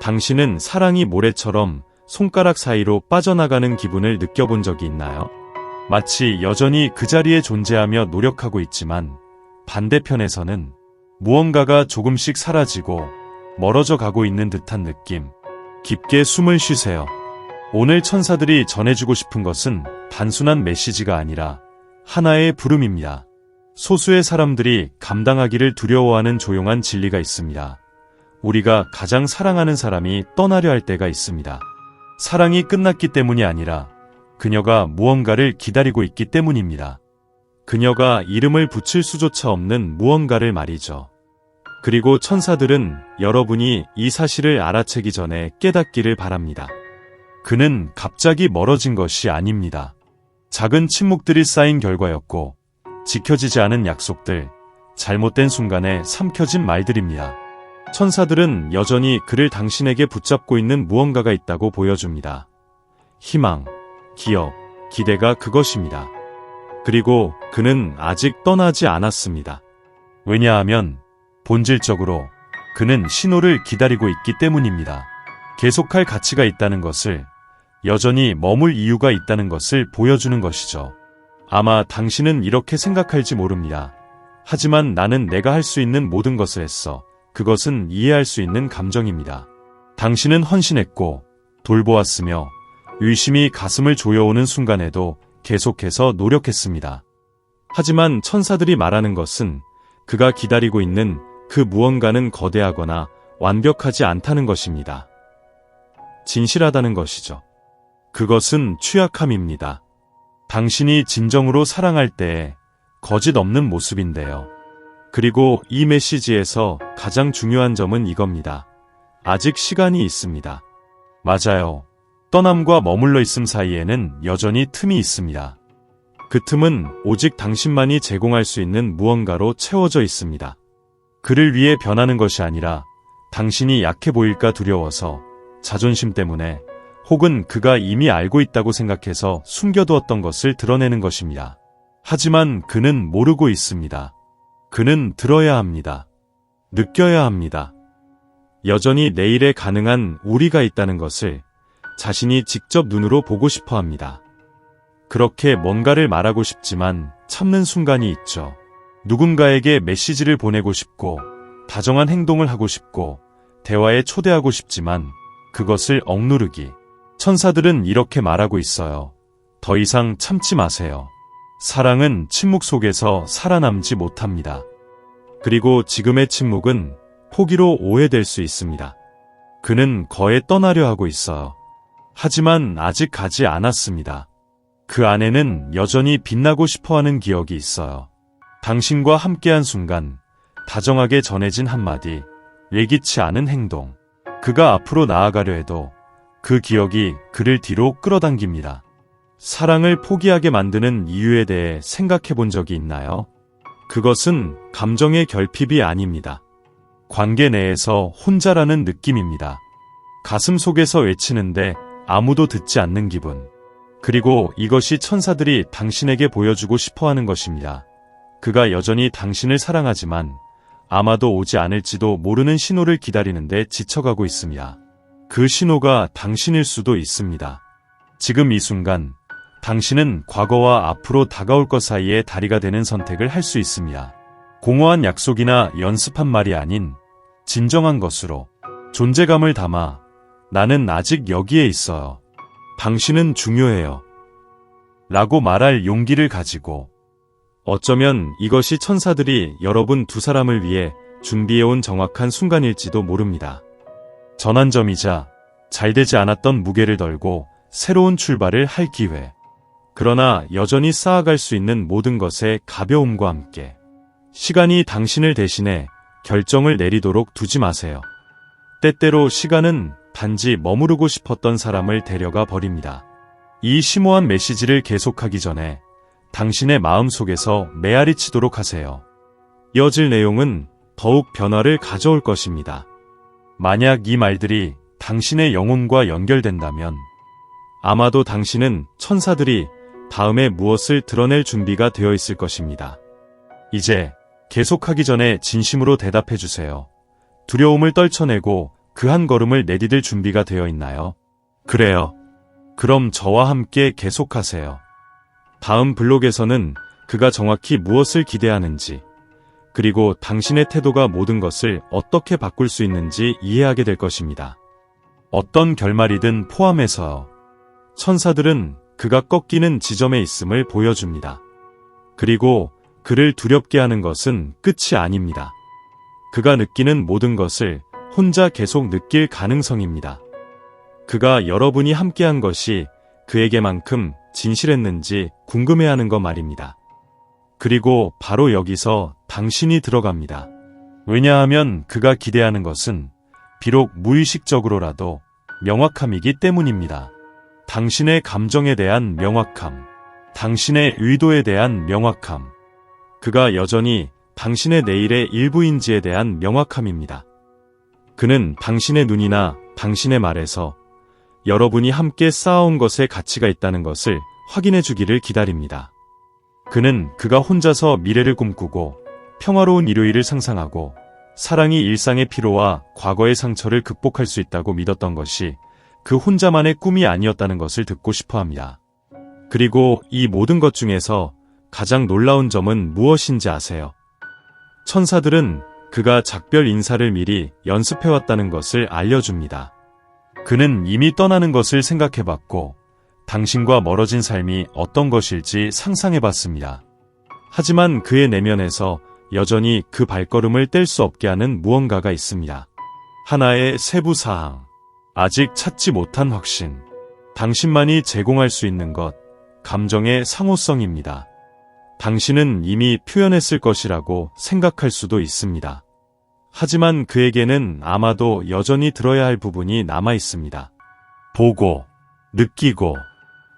당신은 사랑이 모래처럼 손가락 사이로 빠져나가는 기분을 느껴본 적이 있나요? 마치 여전히 그 자리에 존재하며 노력하고 있지만 반대편에서는 무언가가 조금씩 사라지고 멀어져 가고 있는 듯한 느낌. 깊게 숨을 쉬세요. 오늘 천사들이 전해주고 싶은 것은 단순한 메시지가 아니라 하나의 부름입니다. 소수의 사람들이 감당하기를 두려워하는 조용한 진리가 있습니다. 우리가 가장 사랑하는 사람이 떠나려 할 때가 있습니다. 사랑이 끝났기 때문이 아니라 그녀가 무언가를 기다리고 있기 때문입니다. 그녀가 이름을 붙일 수조차 없는 무언가를 말이죠. 그리고 천사들은 여러분이 이 사실을 알아채기 전에 깨닫기를 바랍니다. 그는 갑자기 멀어진 것이 아닙니다. 작은 침묵들이 쌓인 결과였고 지켜지지 않은 약속들, 잘못된 순간에 삼켜진 말들입니다. 천사들은 여전히 그를 당신에게 붙잡고 있는 무언가가 있다고 보여줍니다. 희망, 기억, 기대가 그것입니다. 그리고 그는 아직 떠나지 않았습니다. 왜냐하면 본질적으로 그는 신호를 기다리고 있기 때문입니다. 계속할 가치가 있다는 것을 여전히 머물 이유가 있다는 것을 보여주는 것이죠. 아마 당신은 이렇게 생각할지 모릅니다. 하지만 나는 내가 할 수 있는 모든 것을 했어. 그것은 이해할 수 있는 감정입니다. 당신은 헌신했고 돌보았으며 의심이 가슴을 조여오는 순간에도 계속해서 노력했습니다. 하지만 천사들이 말하는 것은 그가 기다리고 있는 그 무언가는 거대하거나 완벽하지 않다는 것입니다. 진실하다는 것이죠. 그것은 취약함입니다. 당신이 진정으로 사랑할 때 거짓 없는 모습인데요. 그리고 이 메시지에서 가장 중요한 점은 이겁니다. 아직 시간이 있습니다. 맞아요. 떠남과 머물러 있음 사이에는 여전히 틈이 있습니다. 그 틈은 오직 당신만이 제공할 수 있는 무언가로 채워져 있습니다. 그를 위해 변하는 것이 아니라 당신이 약해 보일까 두려워서 자존심 때문에 혹은 그가 이미 알고 있다고 생각해서 숨겨두었던 것을 드러내는 것입니다. 하지만 그는 모르고 있습니다. 그는 들어야 합니다. 느껴야 합니다. 여전히 내일에 가능한 우리가 있다는 것을 자신이 직접 눈으로 보고 싶어 합니다. 그렇게 뭔가를 말하고 싶지만 참는 순간이 있죠. 누군가에게 메시지를 보내고 싶고 다정한 행동을 하고 싶고 대화에 초대하고 싶지만 그것을 억누르기. 천사들은 이렇게 말하고 있어요. 더 이상 참지 마세요. 사랑은 침묵 속에서 살아남지 못합니다. 그리고 지금의 침묵은 포기로 오해될 수 있습니다. 그는 거에 떠나려 하고 있어요. 하지만 아직 가지 않았습니다. 그 안에는 여전히 빛나고 싶어 하는 기억이 있어요. 당신과 함께한 순간, 다정하게 전해진 한마디, 예기치 않은 행동. 그가 앞으로 나아가려 해도 그 기억이 그를 뒤로 끌어당깁니다. 사랑을 포기하게 만드는 이유에 대해 생각해 본 적이 있나요? 그것은 감정의 결핍이 아닙니다. 관계 내에서 혼자라는 느낌입니다. 가슴 속에서 외치는데 아무도 듣지 않는 기분. 그리고 이것이 천사들이 당신에게 보여주고 싶어 하는 것입니다. 그가 여전히 당신을 사랑하지만 아마도 오지 않을지도 모르는 신호를 기다리는데 지쳐가고 있습니다. 그 신호가 당신일 수도 있습니다. 지금 이 순간 당신은 과거와 앞으로 다가올 것 사이에 다리가 되는 선택을 할 수 있습니다. 공허한 약속이나 연습한 말이 아닌 진정한 것으로 존재감을 담아 나는 아직 여기에 있어요. 당신은 중요해요. 라고 말할 용기를 가지고 어쩌면 이것이 천사들이 여러분 두 사람을 위해 준비해온 정확한 순간일지도 모릅니다. 전환점이자 잘 되지 않았던 무게를 덜고 새로운 출발을 할 기회. 그러나 여전히 쌓아갈 수 있는 모든 것의 가벼움과 함께 시간이 당신을 대신해 결정을 내리도록 두지 마세요. 때때로 시간은 단지 머무르고 싶었던 사람을 데려가 버립니다. 이 심오한 메시지를 계속하기 전에 당신의 마음 속에서 메아리 치도록 하세요. 이어질 내용은 더욱 변화를 가져올 것입니다. 만약 이 말들이 당신의 영혼과 연결된다면 아마도 당신은 천사들이 다음에 무엇을 드러낼 준비가 되어 있을 것입니다. 이제 계속하기 전에 진심으로 대답해 주세요. 두려움을 떨쳐내고 그 한 걸음을 내디딜 준비가 되어 있나요? 그래요. 그럼 저와 함께 계속하세요. 다음 블록에서는 그가 정확히 무엇을 기대하는지, 그리고 당신의 태도가 모든 것을 어떻게 바꿀 수 있는지 이해하게 될 것입니다. 어떤 결말이든 포함해서요. 천사들은 그가 꺾이는 지점에 있음을 보여줍니다. 그리고 그를 두렵게 하는 것은 끝이 아닙니다. 그가 느끼는 모든 것을 혼자 계속 느낄 가능성입니다. 그가 여러분이 함께한 것이 그에게만큼 진실했는지 궁금해하는 것 말입니다. 그리고 바로 여기서 당신이 들어갑니다. 왜냐하면 그가 기대하는 것은 비록 무의식적으로라도 명확함이기 때문입니다. 당신의 감정에 대한 명확함, 당신의 의도에 대한 명확함, 그가 여전히 당신의 내일의 일부인지에 대한 명확함입니다. 그는 당신의 눈이나 당신의 말에서 여러분이 함께 쌓아온 것에 가치가 있다는 것을 확인해 주기를 기다립니다. 그는 그가 혼자서 미래를 꿈꾸고 평화로운 일요일을 상상하고 사랑이 일상의 피로와 과거의 상처를 극복할 수 있다고 믿었던 것이 그 혼자만의 꿈이 아니었다는 것을 듣고 싶어 합니다. 그리고 이 모든 것 중에서 가장 놀라운 점은 무엇인지 아세요? 천사들은 그가 작별 인사를 미리 연습해왔다는 것을 알려줍니다. 그는 이미 떠나는 것을 생각해봤고 당신과 멀어진 삶이 어떤 것일지 상상해봤습니다. 하지만 그의 내면에서 여전히 그 발걸음을 뗄 수 없게 하는 무언가가 있습니다. 하나의 세부 사항. 아직 찾지 못한 확신. 당신만이 제공할 수 있는 것. 감정의 상호성입니다. 당신은 이미 표현했을 것이라고 생각할 수도 있습니다. 하지만 그에게는 아마도 여전히 들어야 할 부분이 남아 있습니다. 보고, 느끼고,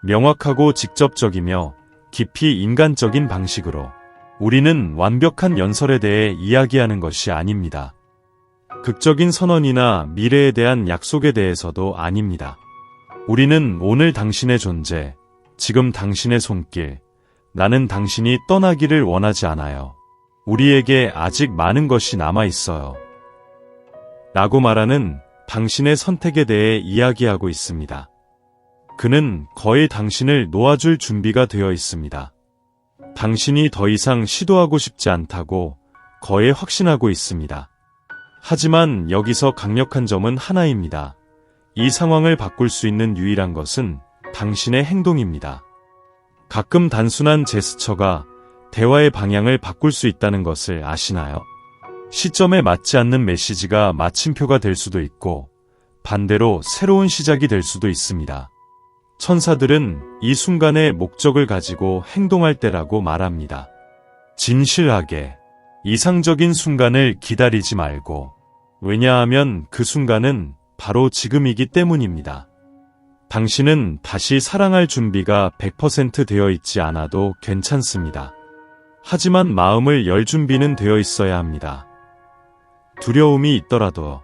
명확하고 직접적이며 깊이 인간적인 방식으로 우리는 완벽한 연설에 대해 이야기하는 것이 아닙니다. 극적인 선언이나 미래에 대한 약속에 대해서도 아닙니다. 우리는 오늘 당신의 존재, 지금 당신의 손길, 나는 당신이 떠나기를 원하지 않아요. 우리에게 아직 많은 것이 남아 있어요. 라고 말하는 당신의 선택에 대해 이야기하고 있습니다. 그는 거의 당신을 놓아줄 준비가 되어 있습니다. 당신이 더 이상 시도하고 싶지 않다고 거의 확신하고 있습니다. 하지만 여기서 강력한 점은 하나입니다. 이 상황을 바꿀 수 있는 유일한 것은 당신의 행동입니다. 가끔 단순한 제스처가 대화의 방향을 바꿀 수 있다는 것을 아시나요? 시점에 맞지 않는 메시지가 마침표가 될 수도 있고 반대로 새로운 시작이 될 수도 있습니다. 천사들은 이 순간의 목적을 가지고 행동할 때라고 말합니다. 진실하게 이상적인 순간을 기다리지 말고 왜냐하면 그 순간은 바로 지금이기 때문입니다. 당신은 다시 사랑할 준비가 100% 되어 있지 않아도 괜찮습니다. 하지만 마음을 열 준비는 되어 있어야 합니다. 두려움이 있더라도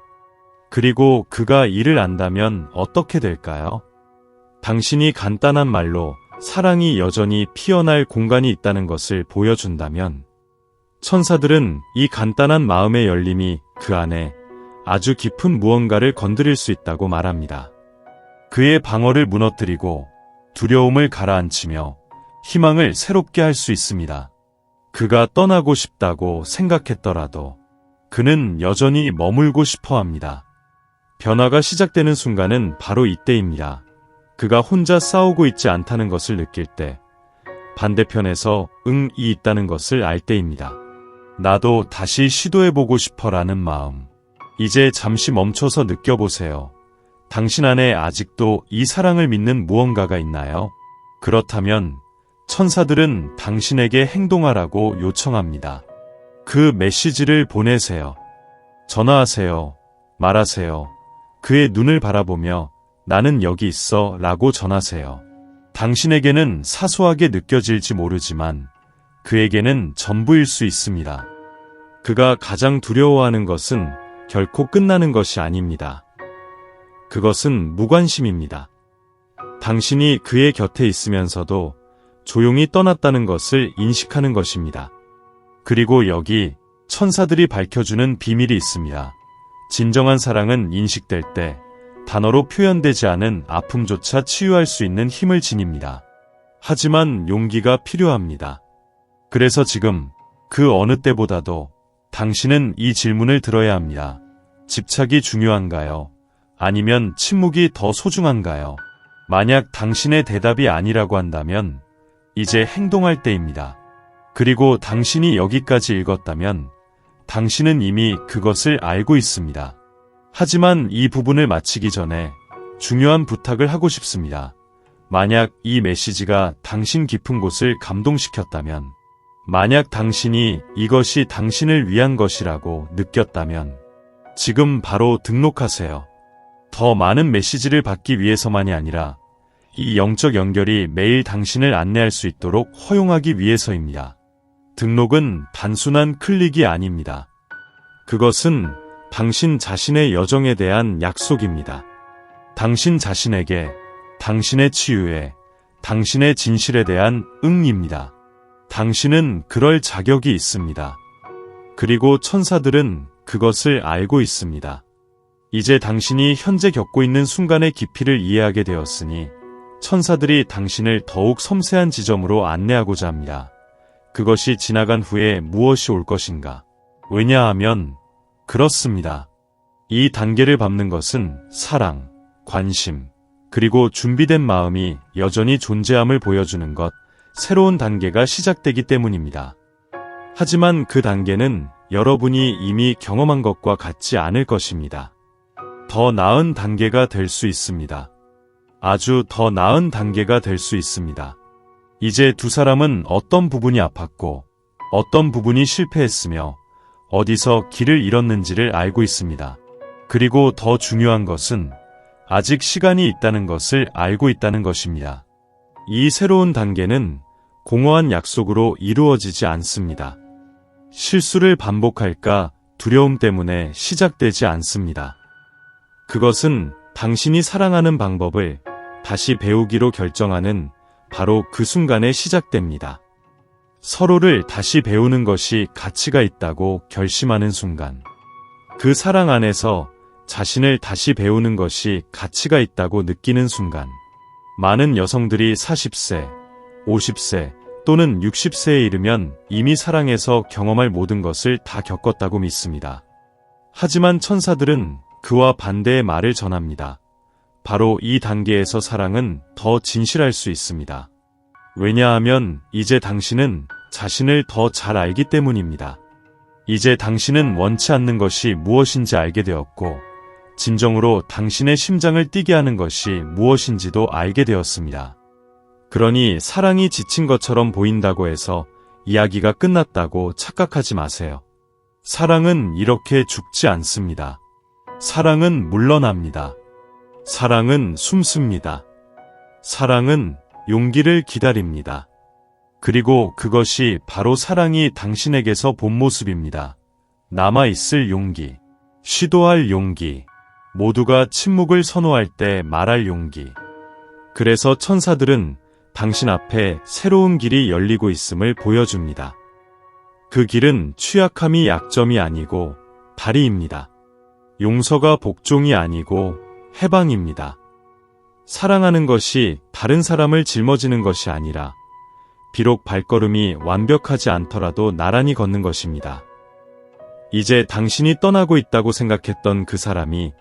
그리고 그가 이를 안다면 어떻게 될까요? 당신이 간단한 말로 사랑이 여전히 피어날 공간이 있다는 것을 보여준다면 천사들은 이 간단한 마음의 열림이 그 안에 아주 깊은 무언가를 건드릴 수 있다고 말합니다. 그의 방어를 무너뜨리고 두려움을 가라앉히며 희망을 새롭게 할 수 있습니다. 그가 떠나고 싶다고 생각했더라도 그는 여전히 머물고 싶어 합니다. 변화가 시작되는 순간은 바로 이때입니다. 그가 혼자 싸우고 있지 않다는 것을 느낄 때, 반대편에서 응이 있다는 것을 알 때입니다. 나도 다시 시도해보고 싶어라는 마음. 이제 잠시 멈춰서 느껴보세요. 당신 안에 아직도 이 사랑을 믿는 무언가가 있나요? 그렇다면 천사들은 당신에게 행동하라고 요청합니다. 그 메시지를 보내세요. 전화하세요. 말하세요. 그의 눈을 바라보며 나는 여기 있어 라고 전하세요. 당신에게는 사소하게 느껴질지 모르지만 그에게는 전부일 수 있습니다. 그가 가장 두려워하는 것은 결코 끝나는 것이 아닙니다. 그것은 무관심입니다. 당신이 그의 곁에 있으면서도 조용히 떠났다는 것을 인식하는 것입니다. 그리고 여기 천사들이 밝혀주는 비밀이 있습니다. 진정한 사랑은 인식될 때 단어로 표현되지 않은 아픔조차 치유할 수 있는 힘을 지닙니다. 하지만 용기가 필요합니다. 그래서 지금 그 어느 때보다도 당신은 이 질문을 들어야 합니다. 집착이 중요한가요? 아니면 침묵이 더 소중한가요? 만약 당신의 대답이 아니라고 한다면 이제 행동할 때입니다. 그리고 당신이 여기까지 읽었다면 당신은 이미 그것을 알고 있습니다. 하지만 이 부분을 마치기 전에 중요한 부탁을 하고 싶습니다. 만약 이 메시지가 당신 깊은 곳을 감동시켰다면, 만약 당신이 이것이 당신을 위한 것이라고 느꼈다면, 지금 바로 등록하세요. 더 많은 메시지를 받기 위해서만이 아니라 이 영적 연결이 매일 당신을 안내할 수 있도록 허용하기 위해서입니다. 등록은 단순한 클릭이 아닙니다. 그것은 당신 자신의 여정에 대한 약속입니다. 당신 자신에게, 당신의 치유에, 당신의 진실에 대한 응입니다. 당신은 그럴 자격이 있습니다. 그리고 천사들은 그것을 알고 있습니다. 이제 당신이 현재 겪고 있는 순간의 깊이를 이해하게 되었으니 천사들이 당신을 더욱 섬세한 지점으로 안내하고자 합니다. 그것이 지나간 후에 무엇이 올 것인가? 왜냐하면 그렇습니다. 이 단계를 밟는 것은 사랑, 관심, 그리고 준비된 마음이 여전히 존재함을 보여주는 것, 새로운 단계가 시작되기 때문입니다. 하지만 그 단계는 여러분이 이미 경험한 것과 같지 않을 것입니다. 더 나은 단계가 될 수 있습니다. 아주 더 나은 단계가 될 수 있습니다. 이제 두 사람은 어떤 부분이 아팠고 어떤 부분이 실패했으며 어디서 길을 잃었는지를 알고 있습니다. 그리고 더 중요한 것은 아직 시간이 있다는 것을 알고 있다는 것입니다. 이 새로운 단계는 공허한 약속으로 이루어지지 않습니다. 실수를 반복할까 두려움 때문에 시작되지 않습니다. 그것은 당신이 사랑하는 방법을 다시 배우기로 결정하는 바로 그 순간에 시작됩니다. 서로를 다시 배우는 것이 가치가 있다고 결심하는 순간. 그 사랑 안에서 자신을 다시 배우는 것이 가치가 있다고 느끼는 순간. 많은 여성들이 40세, 50세 또는 60세에 이르면 이미 사랑에서 경험할 모든 것을 다 겪었다고 믿습니다. 하지만 천사들은 그와 반대의 말을 전합니다. 바로 이 단계에서 사랑은 더 진실할 수 있습니다. 왜냐하면 이제 당신은 자신을 더 잘 알기 때문입니다. 이제 당신은 원치 않는 것이 무엇인지 알게 되었고, 진정으로 당신의 심장을 뛰게 하는 것이 무엇인지도 알게 되었습니다. 그러니 사랑이 지친 것처럼 보인다고 해서 이야기가 끝났다고 착각하지 마세요. 사랑은 이렇게 죽지 않습니다. 사랑은 물러납니다. 사랑은 숨습니다. 사랑은 용기를 기다립니다. 그리고 그것이 바로 사랑이 당신에게서 본 모습입니다. 남아있을 용기, 시도할 용기, 모두가 침묵을 선호할 때 말할 용기. 그래서 천사들은 당신 앞에 새로운 길이 열리고 있음을 보여줍니다. 그 길은 취약함이 약점이 아니고 다리입니다. 용서가 복종이 아니고 해방입니다. 사랑하는 것이 다른 사람을 짊어지는 것이 아니라 비록 발걸음이 완벽하지 않더라도 나란히 걷는 것입니다. 이제 당신이 떠나고 있다고 생각했던 그 사람이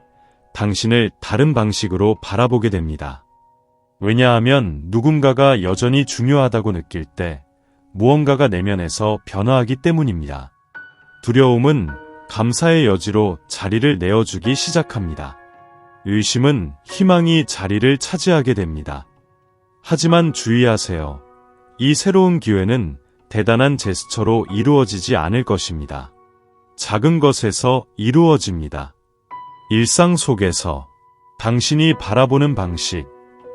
당신을 다른 방식으로 바라보게 됩니다. 왜냐하면 누군가가 여전히 중요하다고 느낄 때 무언가가 내면에서 변화하기 때문입니다. 두려움은 감사의 여지로 자리를 내어주기 시작합니다. 의심은 희망이 자리를 차지하게 됩니다. 하지만 주의하세요. 이 새로운 기회는 대단한 제스처로 이루어지지 않을 것입니다. 작은 것에서 이루어집니다. 일상 속에서 당신이 바라보는 방식,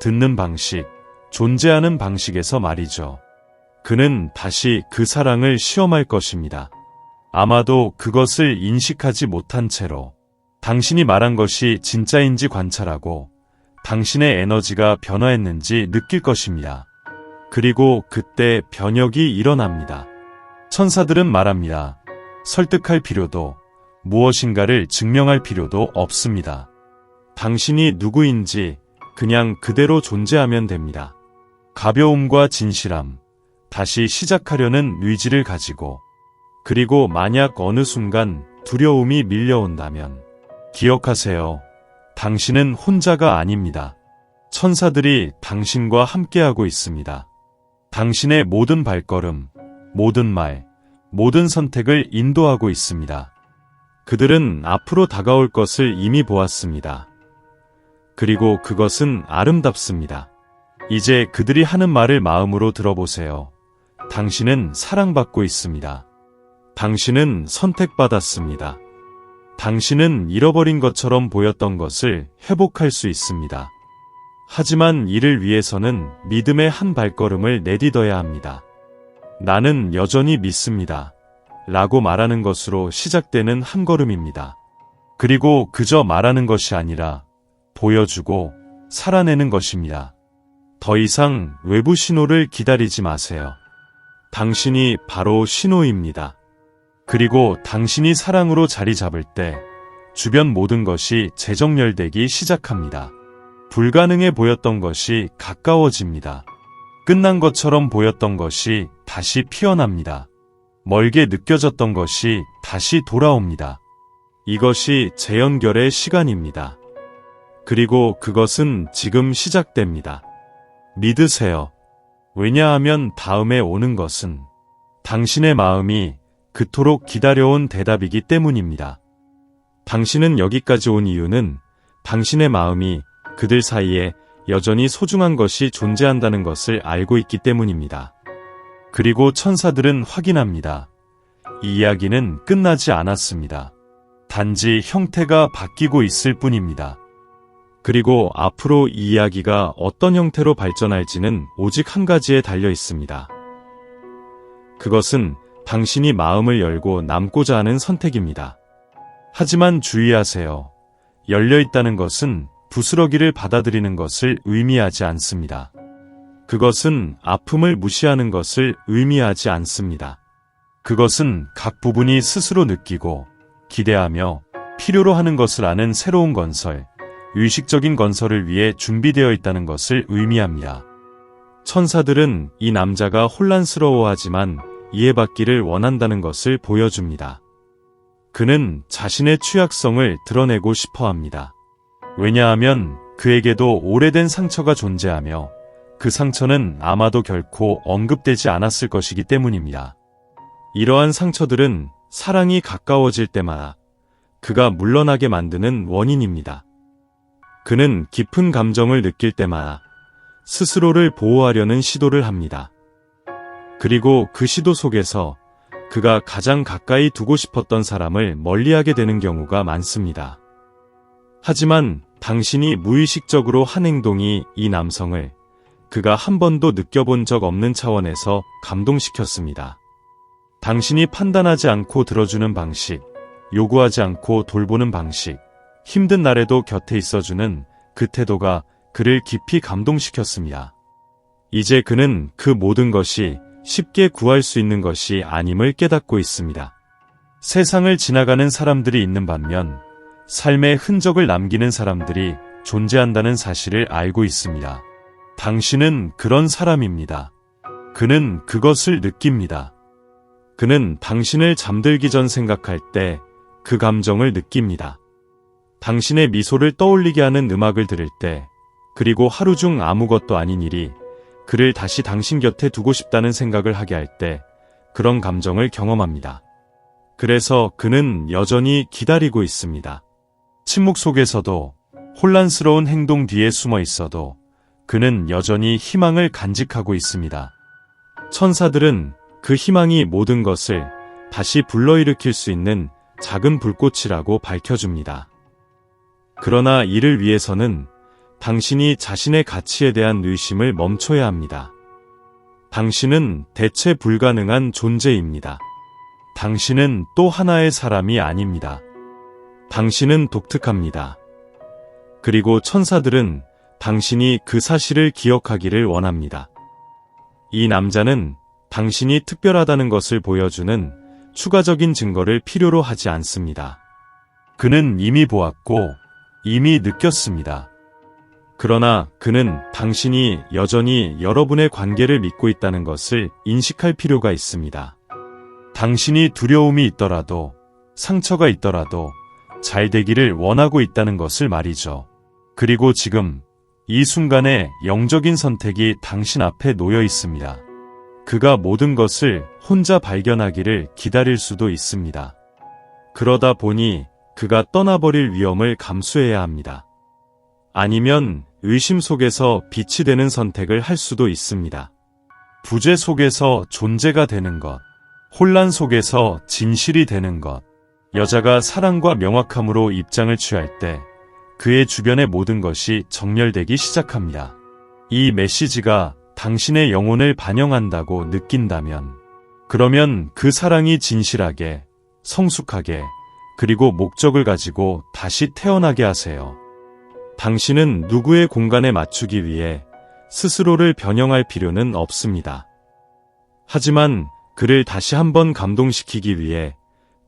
듣는 방식, 존재하는 방식에서 말이죠. 그는 다시 그 사랑을 시험할 것입니다. 아마도 그것을 인식하지 못한 채로 당신이 말한 것이 진짜인지 관찰하고 당신의 에너지가 변화했는지 느낄 것입니다. 그리고 그때 변혁이 일어납니다. 천사들은 말합니다. 설득할 필요도 무엇인가를 증명할 필요도 없습니다. 당신이 누구인지 그냥 그대로 존재하면 됩니다. 가벼움과 진실함, 다시 시작하려는 의지를 가지고, 그리고 만약 어느 순간 두려움이 밀려온다면, 기억하세요. 당신은 혼자가 아닙니다. 천사들이 당신과 함께하고 있습니다. 당신의 모든 발걸음, 모든 말, 모든 선택을 인도하고 있습니다. 그들은 앞으로 다가올 것을 이미 보았습니다. 그리고 그것은 아름답습니다. 이제 그들이 하는 말을 마음으로 들어보세요. 당신은 사랑받고 있습니다. 당신은 선택받았습니다. 당신은 잃어버린 것처럼 보였던 것을 회복할 수 있습니다. 하지만 이를 위해서는 믿음의 한 발걸음을 내딛어야 합니다. 나는 여전히 믿습니다. 라고 말하는 것으로 시작되는 한 걸음입니다. 그리고 그저 말하는 것이 아니라 보여주고 살아내는 것입니다. 더 이상 외부 신호를 기다리지 마세요. 당신이 바로 신호입니다. 그리고 당신이 사랑으로 자리 잡을 때 주변 모든 것이 재정렬되기 시작합니다. 불가능해 보였던 것이 가까워집니다. 끝난 것처럼 보였던 것이 다시 피어납니다. 멀게 느껴졌던 것이 다시 돌아옵니다. 이것이 재연결의 시간입니다. 그리고 그것은 지금 시작됩니다. 믿으세요. 왜냐하면 다음에 오는 것은 당신의 마음이 그토록 기다려온 대답이기 때문입니다. 당신은 여기까지 온 이유는 당신의 마음이 그들 사이에 여전히 소중한 것이 존재한다는 것을 알고 있기 때문입니다. 그리고 천사들은 확인합니다. 이 이야기는 끝나지 않았습니다. 단지 형태가 바뀌고 있을 뿐입니다. 그리고 앞으로 이 이야기가 어떤 형태로 발전할지는 오직 한 가지에 달려 있습니다. 그것은 당신이 마음을 열고 남고자 하는 선택입니다. 하지만 주의하세요. 열려 있다는 것은 부스러기를 받아들이는 것을 의미하지 않습니다. 그것은 아픔을 무시하는 것을 의미하지 않습니다. 그것은 각 부분이 스스로 느끼고 기대하며 필요로 하는 것을 아는 새로운 건설, 의식적인 건설을 위해 준비되어 있다는 것을 의미합니다. 천사들은 이 남자가 혼란스러워하지만 이해받기를 원한다는 것을 보여줍니다. 그는 자신의 취약성을 드러내고 싶어 합니다. 왜냐하면 그에게도 오래된 상처가 존재하며 그 상처는 아마도 결코 언급되지 않았을 것이기 때문입니다. 이러한 상처들은 사랑이 가까워질 때마다 그가 물러나게 만드는 원인입니다. 그는 깊은 감정을 느낄 때마다 스스로를 보호하려는 시도를 합니다. 그리고 그 시도 속에서 그가 가장 가까이 두고 싶었던 사람을 멀리하게 되는 경우가 많습니다. 하지만 당신이 무의식적으로 한 행동이 이 남성을 그가 한 번도 느껴본 적 없는 차원에서 감동시켰습니다. 당신이 판단하지 않고 들어주는 방식, 요구하지 않고 돌보는 방식, 힘든 날에도 곁에 있어주는 그 태도가 그를 깊이 감동시켰습니다. 이제 그는 그 모든 것이 쉽게 구할 수 있는 것이 아님을 깨닫고 있습니다. 세상을 지나가는 사람들이 있는 반면 삶의 흔적을 남기는 사람들이 존재한다는 사실을 알고 있습니다. 당신은 그런 사람입니다. 그는 그것을 느낍니다. 그는 당신을 잠들기 전 생각할 때 그 감정을 느낍니다. 당신의 미소를 떠올리게 하는 음악을 들을 때, 그리고 하루 중 아무것도 아닌 일이 그를 다시 당신 곁에 두고 싶다는 생각을 하게 할 때, 그런 감정을 경험합니다. 그래서 그는 여전히 기다리고 있습니다. 침묵 속에서도 혼란스러운 행동 뒤에 숨어 있어도 그는 여전히 희망을 간직하고 있습니다. 천사들은 그 희망이 모든 것을 다시 불러일으킬 수 있는 작은 불꽃이라고 밝혀줍니다. 그러나 이를 위해서는 당신이 자신의 가치에 대한 의심을 멈춰야 합니다. 당신은 대체 불가능한 존재입니다. 당신은 또 하나의 사람이 아닙니다. 당신은 독특합니다. 그리고 천사들은 당신이 그 사실을 기억하기를 원합니다. 이 남자는 당신이 특별하다는 것을 보여주는 추가적인 증거를 필요로 하지 않습니다. 그는 이미 보았고 이미 느꼈습니다. 그러나 그는 당신이 여전히 여러분의 관계를 믿고 있다는 것을 인식할 필요가 있습니다. 당신이 두려움이 있더라도 상처가 있더라도 잘 되기를 원하고 있다는 것을 말이죠. 그리고 지금 이 순간에 영적인 선택이 당신 앞에 놓여 있습니다. 그가 모든 것을 혼자 발견하기를 기다릴 수도 있습니다. 그러다 보니 그가 떠나버릴 위험을 감수해야 합니다. 아니면 의심 속에서 빛이 되는 선택을 할 수도 있습니다. 부재 속에서 존재가 되는 것, 혼란 속에서 진실이 되는 것, 여자가 사랑과 명확함으로 입장을 취할 때 그의 주변의 모든 것이 정렬되기 시작합니다. 이 메시지가 당신의 영혼을 반영한다고 느낀다면, 그러면 그 사랑이 진실하게, 성숙하게, 그리고 목적을 가지고 다시 태어나게 하세요. 당신은 누구의 공간에 맞추기 위해 스스로를 변형할 필요는 없습니다. 하지만 그를 다시 한번 감동시키기 위해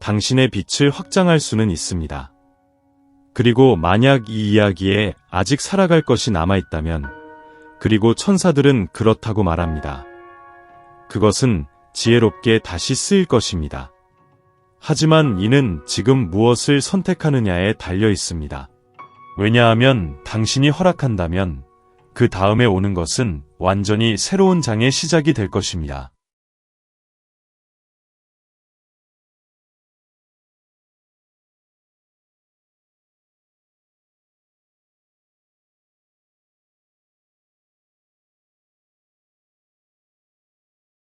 당신의 빛을 확장할 수는 있습니다. 그리고 만약 이 이야기에 아직 살아갈 것이 남아있다면, 그리고 천사들은 그렇다고 말합니다. 그것은 지혜롭게 다시 쓰일 것입니다. 하지만 이는 지금 무엇을 선택하느냐에 달려 있습니다. 왜냐하면 당신이 허락한다면 그 다음에 오는 것은 완전히 새로운 장의 시작이 될 것입니다.